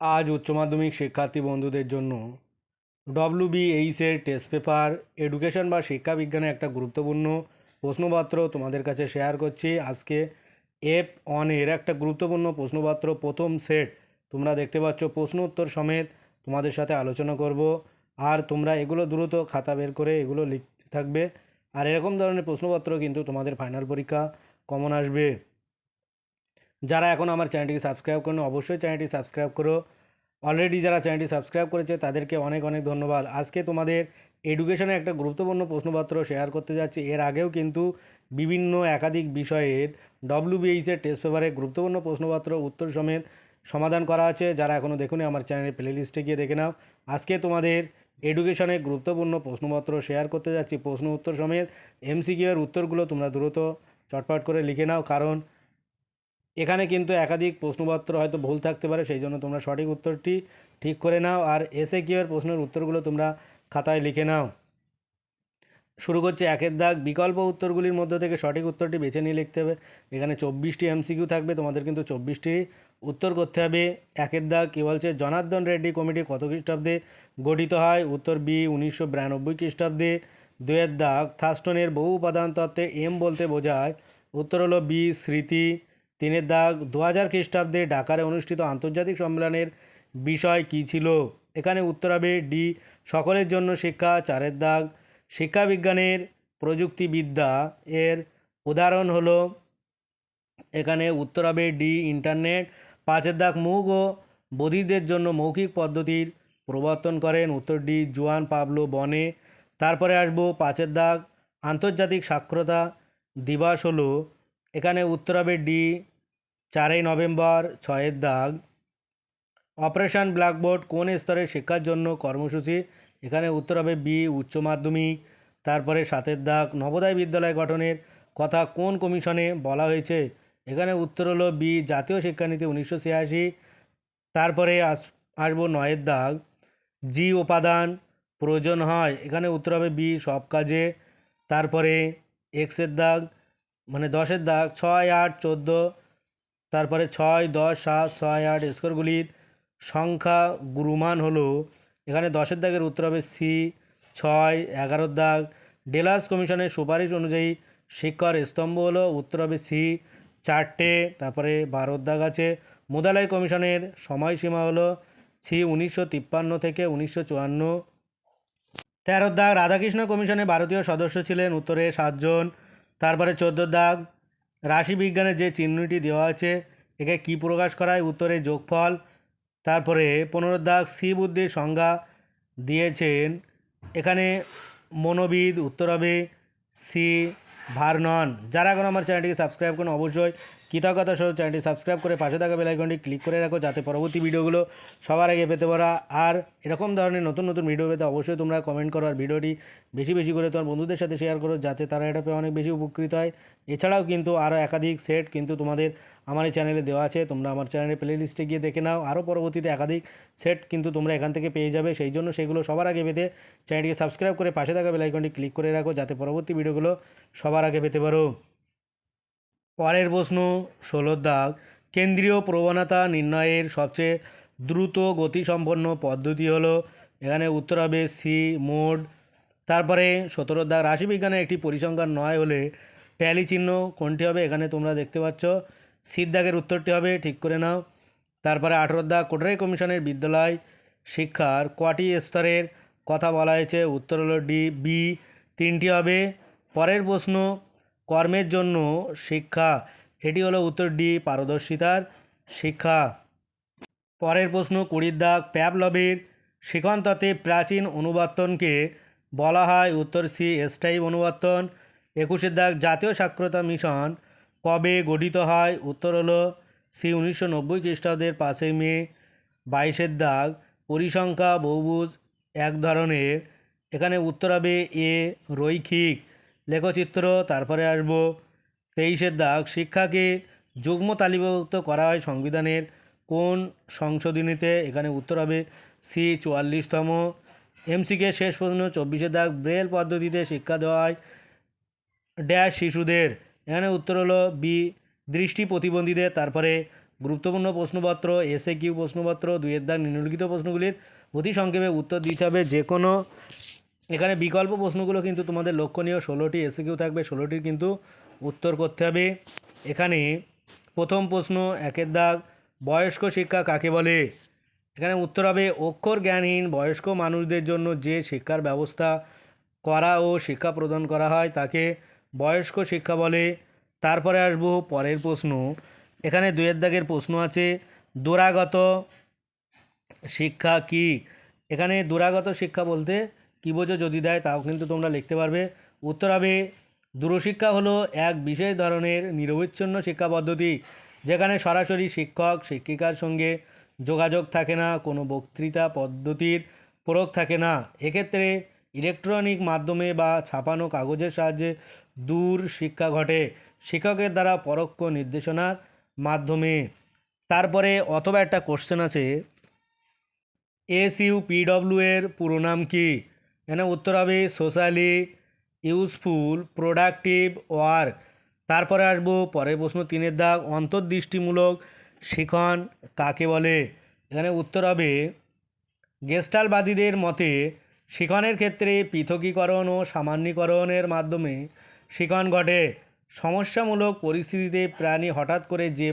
আজ উচ্চ মাধ্যমিক শিক্ষার্থী বন্ধুদের জন্য ডব্লিউ বি এইচের টেস্ট পেপার এডুকেশন বা শিক্ষা বিজ্ঞানের একটা গুরুত্বপূর্ণ প্রশ্নপত্র তোমাদের কাছে শেয়ার করছি। আজকে এফ অন এর একটা গুরুত্বপূর্ণ প্রশ্নপত্র, প্রথম সেট তোমরা দেখতে পাচ্ছ প্রশ্ন উত্তর সমেত তোমাদের সাথে আলোচনা করব। আর তোমরা এগুলো দ্রুত খাতা বের করে এগুলো লিখতে থাকবে। আর এরকম ধরনের প্রশ্নপত্র কিন্তু তোমাদের ফাইনাল পরীক্ষা কমন আসবে। যারা এখন আমার চ্যানেলটিকে সাবস্ক্রাইব করেন অবশ্যই চ্যানেলটি সাবস্ক্রাইব করো। অলরেডি যারা চ্যানেলটি সাবস্ক্রাইব করেছে, তাদেরকে অনেক অনেক ধন্যবাদ। আজকে তোমাদের এডুকেশনে একটা গুরুত্বপূর্ণ প্রশ্নপত্র শেয়ার করতে যাচ্ছি। এর আগেও কিন্তু বিভিন্ন একাধিক বিষয়ের ডব্লিউবিএইচের টেস্ট পেপারে গুরুত্বপূর্ণ প্রশ্নপত্র, উত্তর সমেত সমাধান করা আছে। যারা এখনও দেখুনি, আমার চ্যানেলের প্লে লিস্টে গিয়ে দেখে নাও। আজকে তোমাদের এডুকেশনে গুরুত্বপূর্ণ প্রশ্নপত্র শেয়ার করতে যাচ্ছি। প্রশ্ন, উত্তর সমেত এমসিকিউ এর উত্তরগুলো তোমরা দ্রুত চটপট করে লিখে নাও। কারণ এখানে কিন্তু একাধিক প্রশ্নপত্র হয়তো ভুল থাকতে পারে, সেই জন্য তোমরা সঠিক উত্তরটি ঠিক করে নাও আর এসে কিউ এর প্রশ্নের উত্তরগুলো তোমরা খাতায় লিখে নাও। শুরু করছে একের দাগ। বিকল্প উত্তরগুলির মধ্য থেকে সঠিক উত্তরটি বেছে নিয়ে লিখতে হবে। এখানে চব্বিশটি এমসিকিউ থাকবে, তোমাদের কিন্তু চব্বিশটি উত্তর করতে হবে। একের দাগ, কী বলছে? জনার্দন রেড্ডি কমিটি কত খ্রিস্টাব্দে গঠিত হয়? উত্তর বি, উনিশশো বিরানব্বই খ্রিস্টাব্দে। দুয়ের দাগ, থাস্টনের বহু উপাদান তত্ত্বে এম বলতে বোঝায়। উত্তর হলো বি, স্মৃতি। তিনের দাগ দু হাজার খ্রিস্টাব্দে ঢাকারে অনুষ্ঠিত আন্তর্জাতিক সম্মেলনের বিষয় কী ছিল? এখানে উত্তর হবে ডি, সকলের জন্য শিক্ষা। চারের দাগ, শিক্ষাবিজ্ঞানের প্রযুক্তিবিদ্যা। এর উদাহরণ হলো, এখানে উত্তর হবে ডি, ইন্টারনেট। পাঁচের দাগ, মুগ ও বধিরদের জন্য মৌখিক পদ্ধতির প্রবর্তন করেন। উত্তর ডি, জুয়ান পাবলো বনে। তারপরে আসব পাঁচের দাগ, আন্তর্জাতিক সাক্ষরতা দিবস হলো। এখানে উত্তর হবে ডি চারই নভেম্বর, ছয়ের দাগ। অপারেশন ব্ল্যাকবোর্ড কোন স্তরের শিক্ষার জন্য কর্মসূচি? এখানে উত্তর হবে বি, উচ্চ মাধ্যমিক। তারপরে সাতের দাগ, নবোদয় বিদ্যালয় গঠনের কথা কোন কমিশনে বলা হয়েছে? এখানে উত্তর হলো বি, জাতীয় শিক্ষানীতি উনিশশো ছিয়াশি। তারপরে আস, আসব নয়ের দাগ। জি, উপাদান, প্রয়োজন হয়। এখানে উত্তর হবে বি, সব কাজে। তারপরে এক্সের দাগ মানে দশের দাগ, ছয়, আট, চোদ্দ। তারপরে ছয়, দশ, সাত, ছয়, আট স্কোরগুলির সংখ্যা গুরুমান হলো, এখানে দশের দাগের উত্তর হবে সি, ছয়, এগারোর দাগ। ডেলাস কমিশনের সুপারিশ অনুযায়ী শিক্ষার স্তম্ভ হলো, উত্তর হবে সি, চারটে, তারপরে বারোর দাগ আছে। মোদালাই কমিশনের সময়সীমা হলো সি, উনিশশো তিপ্পান্ন থেকে উনিশশো চুয়ান্ন। তেরোর দাগ, রাধাকৃষ্ণ কমিশনে ভারতীয় সদস্য ছিলেন, উত্তরে সাতজন। তারপরে চোদ্দোর দাগ রাশিবিজ্ঞানের যে চিহ্নটি দেওয়া আছে, একে কি প্রকাশ করায়? উত্তরে যোগফল। তারপরে পনেরো দাগ সি বুদ্ধির সংজ্ঞা দিয়েছেন। এখানে মনোবিদ উত্তর হবে সি ভার্নন। যারা এখন আমার চ্যানেলটিকে সাবস্ক্রাইব করুন, অবশ্যই কৃতজ্ঞতা সহ চ্যানেলটি সাবস্ক্রাইব করে পাশে থাকা বেলাইকনটি ক্লিক করে রাখো যাতে পরবর্তী ভিডিওগুলো সবার আগে পেতে পারা। আর এরকম ধরনের নতুন নতুন ভিডিও পেতে অবশ্যই তোমরা কমেন্ট করো আর ভিডিওটি বেশি বেশি করে তোমার বন্ধুদের সাথে শেয়ার করো যাতে তারা এটা পেয়ে অনেক বেশি উপকৃত হয়। এছাড়াও কিন্তু আরও একাধিক সেট কিন্তু তোমাদের আমার এই চ্যানেলে দেওয়া আছে। তোমরা আমার চ্যানেলের প্লে লিস্টে গিয়ে দেখে নাও। আরও পরবর্তীতে একাধিক সেট কিন্তু তোমরা এখান থেকে পেয়ে যাবে। সেই জন্য সেগুলো সবার আগে পেতে চ্যানেলটিকে সাবস্ক্রাইব করে পাশে থাকা বেলাইকনটি ক্লিক করে রাখো যাতে পরবর্তী ভিডিওগুলো সবার আগে পেতে পারো। পরের প্রশ্ন, ষোলোর দাগ। কেন্দ্রীয় প্রবণতা নির্ণয়ের সবচেয়ে দ্রুত গতিসম্পন্ন পদ্ধতি হলো, এখানে উত্তর হবে সি, মোড। তারপরে সতেরো দাগ রাশিবিজ্ঞানের একটি পরিসংখ্যান নয় হলে ট্যালি চিহ্ন কোনটি হবে এখানে তোমরা দেখতে পাচ্ছ। সির দাগের উত্তরটি হবে, ঠিক করে নাও। তারপরে আঠেরো দাগ, কোটারি কমিশনের বিদ্যালয় শিক্ষার কটি স্তরের কথা বলা হয়েছে? উত্তর হলো ডি, বি, তিনটি হবে। পরের প্রশ্ন কর্মের জন্য শিক্ষা। এটি হলো উত্তর ডি, পারদর্শিতার শিক্ষা। পরের প্রশ্ন, কুড়ির দাগ প্যাবলবের শিখনতত্ত্বে প্রাচীন অনুবর্তনকে বলা হয় উত্তর সি, স্থায়ী অনুবর্তন। একুশের দাগ, জাতীয় সাক্ষরতা মিশন কবে গঠিত হয়? উত্তর হলো সি, উনিশশো নব্বই খ্রিস্টাব্দের পাঁচই মে। বাইশের দাগ, পরিসংখ্যা, বহুভুজ, এক ধরনের। এখানে উত্তর হবে এ, রৈখিক। লেখচিত্র, তারপরে আসব। তেইশের দাগ, শিক্ষাকে যুগ্ম তালিকাভুক্ত করা হয় সংবিধানের কোন সংশোধনীতে? এখানে উত্তর হবে সি, চুয়াল্লিশতম। এমসিকে শেষ প্রশ্ন চব্বিশের দাগ, ব্রেল পদ্ধতিতে শিক্ষা দেওয়া হয় ড্যাশ শিশুদের। এখানে উত্তর হলো বি, দৃষ্টি প্রতিবন্ধীদের। তারপরে গুরুত্বপূর্ণ প্রশ্নপত্র এসএ কিউ প্রশ্নপত্র, দুইয়ের দাগ, নিম্নলিখিত প্রশ্নগুলির অতি সংক্ষেপে উত্তর দিতে হবে যে কোনো এখানে বিকল্প প্রশ্নগুলো কিন্তু তোমাদের লক্ষণীয়, ষোলোটি এসে কিউ থাকবে, ষোলোটির কিন্তু উত্তর করতে হবে। এখানে প্রথম প্রশ্ন, একের দাগ, বয়স্ক শিক্ষা কাকে বলে? এখানে উত্তর হবে, অক্ষর জ্ঞানহীন, বয়স্ক মানুষদের জন্য যে শিক্ষার ব্যবস্থা করা ও শিক্ষা প্রদান করা হয় তাকে বয়স্ক শিক্ষা বলে। তারপরে আসব পরের প্রশ্ন। এখানে দুয়ের দাগের প্রশ্ন আছে, দোরাগত শিক্ষা কি? এখানে দূরাগত শিক্ষা বলতে কী বোঝো যদি দেয়, তাও কিন্তু তোমরা লিখতে পারবে। উত্তর হবে, দূরশিক্ষা হলো এক বিশেষ ধরনের নিরবিচ্ছিন্ন শিক্ষা পদ্ধতি, যেখানে সরাসরি শিক্ষক, শিক্ষিকার সঙ্গে যোগাযোগ থাকে না, কোনো বক্তৃতা পদ্ধতির প্রয়োগ থাকে না। এক্ষেত্রে ইলেকট্রনিক মাধ্যমে বা ছাপানো কাগজের সাহায্যে দূর শিক্ষা ঘটে, শিক্ষকের দ্বারা পরোক্ষ নির্দেশনার মাধ্যমে। তারপরে অথবা একটা কোশ্চেন আছে এস ইউ পিডব্লিউ এর পুরো নাম কি? এখানে উত্তর হবে সোশ্যালি ইউজফুল প্রোডাক্টিভ ওয়ার্ক তারপরে আসব, পরের প্রশ্ন তিনের দাগ, অন্তর্দৃষ্টিমূলক, শিখন কাকে বলে? এখানে উত্তর হবে গেস্টালবাদীদের মতে, শিখনের ক্ষেত্রে পৃথকীকরণ ও সামান্যীকরণের মাধ্যমে শিখন ঘটে। সমস্যামূলক পরিস্থিতিতে প্রাণী হঠাৎ করে যে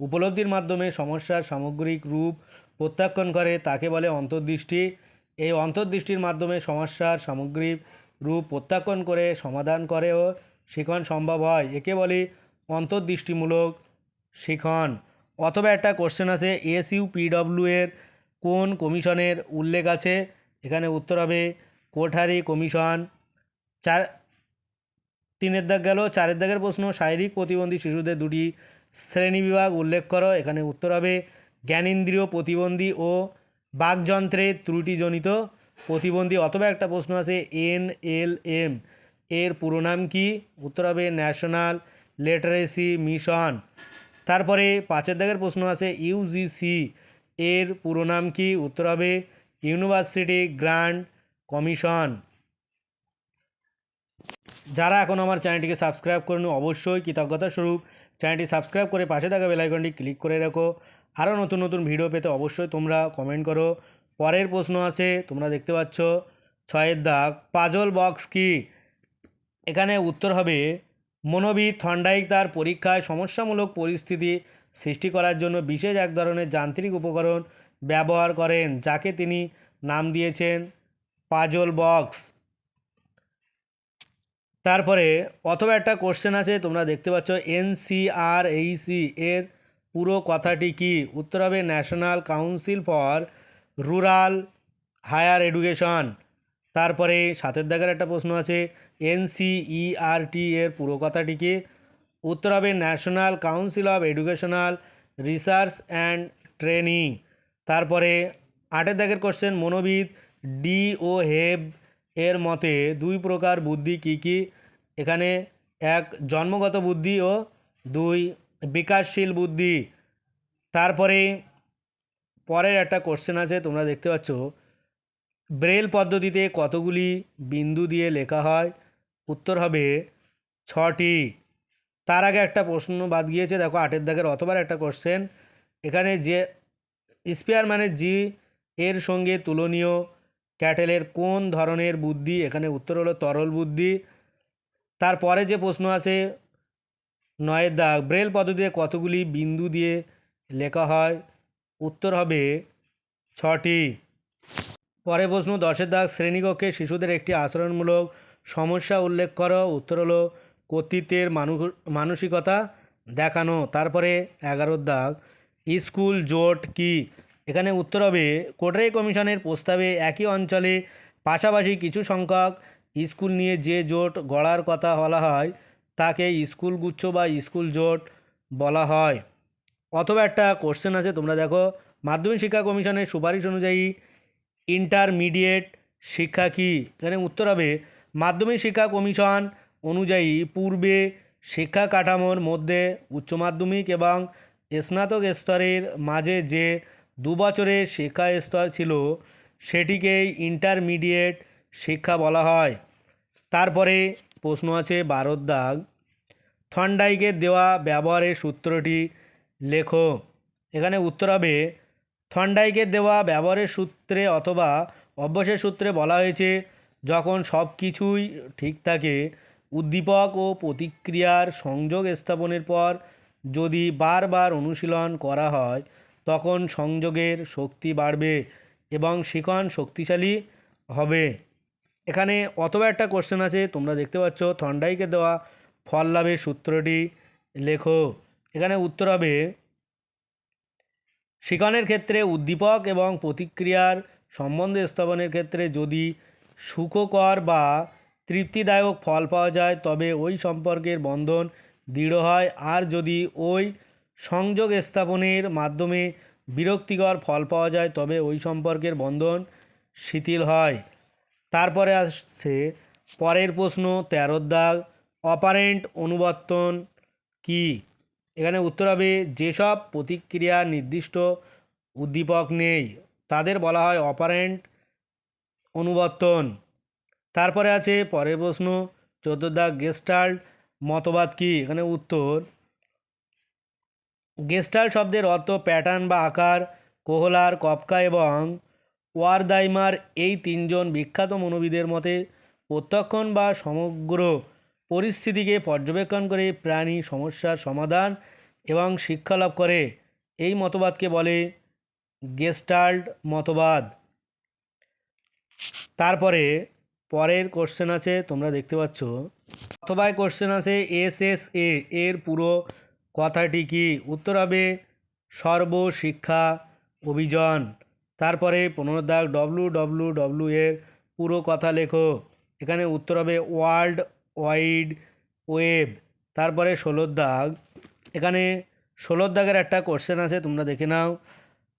উপলব্ধির মাধ্যমে সমস্যার সামগ্রিক রূপ প্রত্যাখ্যান করে, তাকে বলে অন্তর্দৃষ্টি। এই অন্তর্দৃষ্টির মাধ্যমে সমস্যার সামগ্রিক রূপ প্রত্যাখ্যান করে সমাধান করেও শিখন সম্ভব হয়। একে বলে অন্তর্দৃষ্টিমূলক শিখন। অথবা একটা কোশ্চেন আছে, এসইউ পিডব্লিউ এর কোন কমিশনের উল্লেখ আছে? এখানে উত্তর হবে, কোঠারি কমিশন। চার, তিনের দাগ গেল, চারের দাগের প্রশ্ন, শারীরিক প্রতিবন্ধী শিশুদের দুটি শ্রেণীবিভাগ উল্লেখ করো। এখানে উত্তর হবে, জ্ঞানেন্দ্রিয় প্রতিবন্ধী ও বাকযন্ত্রের ত্রুটিজনিত প্রতিবন্ধী অথবা একটা প্রশ্ন আছে, এন এল এম। এর পুরো নাম কি? উত্তর হবে ন্যাশনাল লিটারেসি মিশন। তারপরে পাঁচের দাগের প্রশ্ন আছে ইউজিসি এর পুরো নাম কি? উত্তর হবে ইউনিভার্সিটি গ্র্যান্ড কমিশন। যারা এখন আমার চ্যানেলটিকে সাবস্ক্রাইব করেনি অবশ্যই কৃতজ্ঞতা স্বরূপ চ্যানেলটি সাবস্ক্রাইব করে পাশে থাকা বেলাইকনটি ক্লিক করে রাখো। আরও নতুন নতুন ভিডিও পেতে অবশ্যই তোমরা কমেন্ট করো। পরের প্রশ্ন আছে, তোমরা দেখতে পাচ্ছ, ছয়ের দাগ, পাজল বক্স কি? এখানে উত্তর হবে মনোবিদ থন্ডাইক তার পরীক্ষায় সমস্যামূলক পরিস্থিতি সৃষ্টি করার জন্য বিশেষ এক ধরনের যান্ত্রিক উপকরণ ব্যবহার করেন, যাকে তিনি নাম দিয়েছেন পাজল বক্স তারপরে অথবা একটা কোশ্চেন আছে, তোমরা দেখতে পাচ্ছ এনসিআরএইসি এর পুরো কথাটি কি? উত্তর হবে national council for rural higher education তারপরে সাতের দাগের একটা প্রশ্ন আছে এনসিইআরটি এর পুরো কথাটি কি? উত্তর হবে national council of educational research and training তারপরে আটের দাগের কোশ্চেন মনোবিদ ডি ও হেব এর মতে দুই প্রকার বুদ্ধি কি কি? এখানে এক জন্মগত বুদ্ধি ও দুই বিকাশশীল বুদ্ধি। তারপরে পরের একটা কোশ্চেন আছে, তোমরা দেখতে পাচ্ছ। ব্রেল পদ্ধতিতে কতগুলি বিন্দু দিয়ে লেখা হয়? উত্তর হবে ছটি। তার আগে একটা প্রশ্ন বাদ গিয়েছে, দেখো আটের দাগের অতবার একটা কোশ্চেন এখানে যে স্পেয়ার মানে জি এর সঙ্গে তুলনীয় ক্যাটেলের কোন ধরনের বুদ্ধি? এখানে উত্তর হলো তরল বুদ্ধি। তারপরে যে প্রশ্ন আছে নয়ের দাগ। ব্রেল পদ্ধতিতে কতগুলি বিন্দু দিয়ে লেখা হয়? উত্তর হবে ছটি। পরে প্রশ্ন, দশের দাগ শ্রেণীকক্ষে শিশুদের একটি আচরণমূলক সমস্যা উল্লেখ করো। উত্তর হলো কর্তৃত্বের মানু, মানসিকতা দেখানো। তারপরে এগারোর দাগ, স্কুল জোট কি? এখানে উত্তর হবে কোটারি কমিশনের প্রস্তাবে একই অঞ্চলে পাশাপাশি কিছু সংখ্যক স্কুল নিয়ে যে জোট গড়ার কথা বলা হয় তাকে স্কুল গুচ্ছ বা স্কুল জোট বলা হয়। অথবা একটা কোশ্চেন আছে, তোমরা দেখো। মাধ্যমিক শিক্ষা কমিশনের সুপারিশ অনুযায়ী ইন্টারমিডিয়েট শিক্ষা কি? এখানে উত্তর হবে, মাধ্যমিক শিক্ষা কমিশন অনুযায়ী পূর্বে শিক্ষা কাঠামোর মধ্যে উচ্চ মাধ্যমিক এবং স্নাতক স্তরের মাঝে যে দু বছরের শিক্ষা স্তর ছিল, সেটিকেই ইন্টারমিডিয়েট শিক্ষা বলা হয়। তারপরে প্রশ্ন আছে, বারোর দাগ। থন্ডাইকের দেওয়া ব্যবহারের সূত্রটি লেখো। এখানে উত্তর হবে থন্ডাইকের দেওয়া ব্যবহারের সূত্রে অথবা অভ্যাসের সূত্রে বলা হয়েছে, যখন সব কিছুই ঠিক থাকে, উদ্দীপক ও প্রতিক্রিয়ার সংযোগ স্থাপনের পর যদি বারবার অনুশীলন করা হয়, তখন সংযোগের শক্তি বাড়বে এবং শিখন শক্তিশালী হবে। এখানে অথবা একটা কোশ্চেন আছে, তোমরা দেখতে পাচ্ছ, থন্ডাইকে দেওয়া ফল লাভের সূত্রটি লেখো। এখানে উত্তর হবে, শিকনের ক্ষেত্রে উদ্দীপক এবং প্রতিক্রিয়ার সম্বন্ধ স্থাপনের ক্ষেত্রে যদি সুখকর বা তৃপ্তিদায়ক ফল পাওয়া যায়, তবে ওই সম্পর্কের বন্ধন দৃঢ় হয়। আর যদি ওই সংযোগ স্থাপনের মাধ্যমে বিরক্তিকর ফল পাওয়া যায়, তবে ওই সম্পর্কের বন্ধন শিথিল হয়। তারপরে আসছে পরের প্রশ্ন, তেরোর দাগ, অপারেন্ট অনুবর্তন কি? এখানে উত্তর হবে, যেসব প্রতিক্রিয়া নির্দিষ্ট উদ্দীপক নেই, তাদের বলা হয় অপারেন্ট অনুবর্তন। তারপরে আছে পরের প্রশ্ন, চোদ্দ দাগ গেস্টাল্ট মতবাদ কি? এখানে উত্তর, গেস্টাল্ট শব্দের অর্থ প্যাটার্ন বা আকার, কোহলার, কপকা এবং ওয়ারদাইমার এই তিনজন বিখ্যাত মনোবিদের মতে প্রত্যক্ষণ বা সমগ্র পরিস্থিতিকে পর্যবেক্ষণ করে প্রাণী সমস্যার সমাধান এবং শিক্ষা লাভ করে। এই মতবাদকে বলে গেস্টাল্ট মতবাদ। তারপরে পরের কোশ্চেন আছে, তোমরা দেখতে পাচ্ছ। অথবা কোশ্চেন আছে এস এস এ, এর পুরো কথাটি কি? উত্তর হবে সর্বশিক্ষা অভিযান। তারপরে পনেরো দাগ ডব্লু ডব্লু ডব্লু এর পুরো কথা লেখো। এখানে উত্তর হবে ওয়ার্ল্ড ওয়াইড ওয়েব তারপরে ষোলোর দাগ। এখানে ষোলোর দাগের একটা কোশ্চেন আছে, তোমরা দেখে নাও।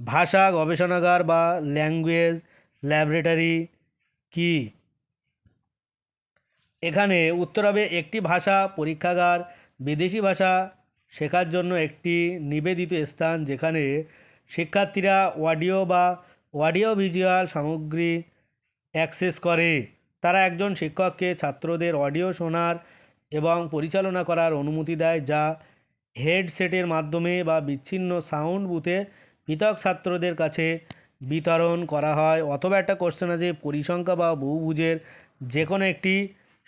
ভাষা, গবেষণাগার বা ল্যাঙ্গুয়েজ ল্যাবরেটরি কি? এখানে উত্তর হবে একটি ভাষা পরীক্ষাগার। বিদেশি ভাষা শেখার জন্য একটি নিবেদিত স্থান যেখানে শিক্ষার্থীরা অডিও বা অডিও ভিজুয়াল সামগ্রী অ্যাক্সেস করে। তারা একজন শিক্ষককে ছাত্রদের অডিও শোনার এবং পরিচালনা করার অনুমতি দেয়, যা হেডসেটের মাধ্যমে বা বিচ্ছিন্ন সাউন্ড বুথে পৃথক ছাত্রদের কাছে বিতরণ করা হয়। অথবা একটা কোশ্চেন আছে, পরিসংখ্যা বা বহুভুজের যে কোনো একটি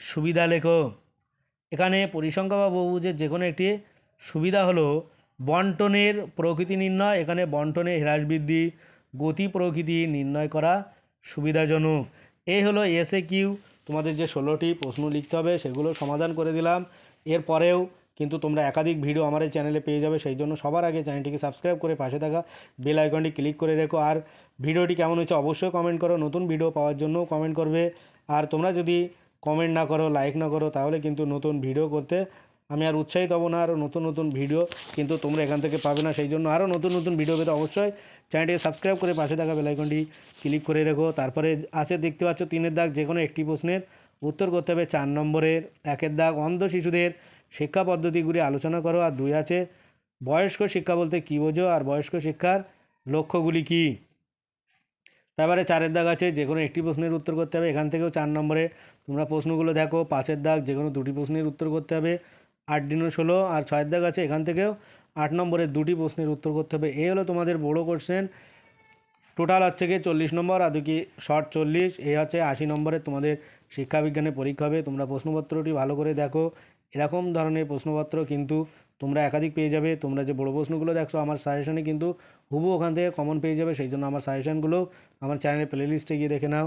সুবিধা লেখো। এখানে পরিসংখ্যা বা বহুভুজের যে কোনো একটি সুবিধা হলো বন্টনের প্রকৃতি নির্ণয়, এখানে বন্টনের হ্রাস বৃদ্ধি গতি প্রকৃতি নির্ণয় করা সুবিধাজনক। এই হলো এসএ কিউ তোমাদের যে ষোলোটি প্রশ্ন লিখতে হবে, সেগুলো সমাধান করে দিলাম। এরপরেও কিন্তু তোমরা একাধিক ভিডিও আমার এই চ্যানেলে পেয়ে যাবে, সেই জন্য সবার আগে চ্যানেলটিকে সাবস্ক্রাইব করে পাশে থাকা বেল আইকনটি ক্লিক করে রেখো। আর ভিডিওটি কেমন হয়েছে অবশ্যই কমেন্ট করো, নতুন ভিডিও পাওয়ার জন্যও কমেন্ট করবে। আর তোমরা যদি কমেন্ট না করো লাইক না করো, তাহলে কিন্তু নতুন ভিডিও করতে আমি আর উৎসাহিত হব না আরও নতুন নতুন ভিডিও কিন্তু তোমরা এখান থেকে পাবে না। সেই জন্য আরও নতুন নতুন ভিডিও পেতে অবশ্যই চ্যানেলটিকে সাবস্ক্রাইব করে পাশে থাকা বেলাইকনটি ক্লিক করে রেখো। তারপরে আছে দেখতে পাচ্ছ তিনের দাগ, যে কোনো একটি প্রশ্নের উত্তর করতে হবে চার নম্বরের। একের দাগ, অন্ধ শিশুদের শিক্ষা পদ্ধতিগুলি আলোচনা করো। আর দুই আছে, বয়স্ক শিক্ষা বলতে কী বোঝো? আর বয়স্ক শিক্ষার লক্ষ্যগুলি কী? তারপরে চারের দাগ আছে, যে কোনো একটি প্রশ্নের উত্তর করতে হবে। এখান থেকেও চার নম্বরে তোমরা প্রশ্নগুলো দেখো। পাঁচের দাগ, যে কোনো দুটি প্রশ্নের উত্তর করতে হবে। আট দিনও ষোলো আর ছয়ের দাগ আছে এখান থেকেও আট নম্বরের দুটি প্রশ্নের উত্তর করতে হবে। এই হলো তোমাদের বড় কোশ্চেন টোটাল হচ্ছে গিয়ে চল্লিশ নম্বর, আর দুটি শর্ট চল্লিশ। এই হচ্ছে আশি নম্বরের তোমাদের শিক্ষাবিজ্ঞানের পরীক্ষা হবে। তোমরা প্রশ্নপত্রটি ভালো করে দেখো। এরকম ধরনের প্রশ্নপত্র কিন্তু তোমরা একাধিক পেয়ে যাবে। তোমরা যে বড় প্রশ্নগুলো দেখছ, আমার সাজেশনে কিন্তু হুবু ওখান থেকে কমন পেয়ে যাবে। সেই জন্য আমার সাজেশনগুলো আমার চ্যানেলের প্লেলিস্টে গিয়ে দেখে নাও।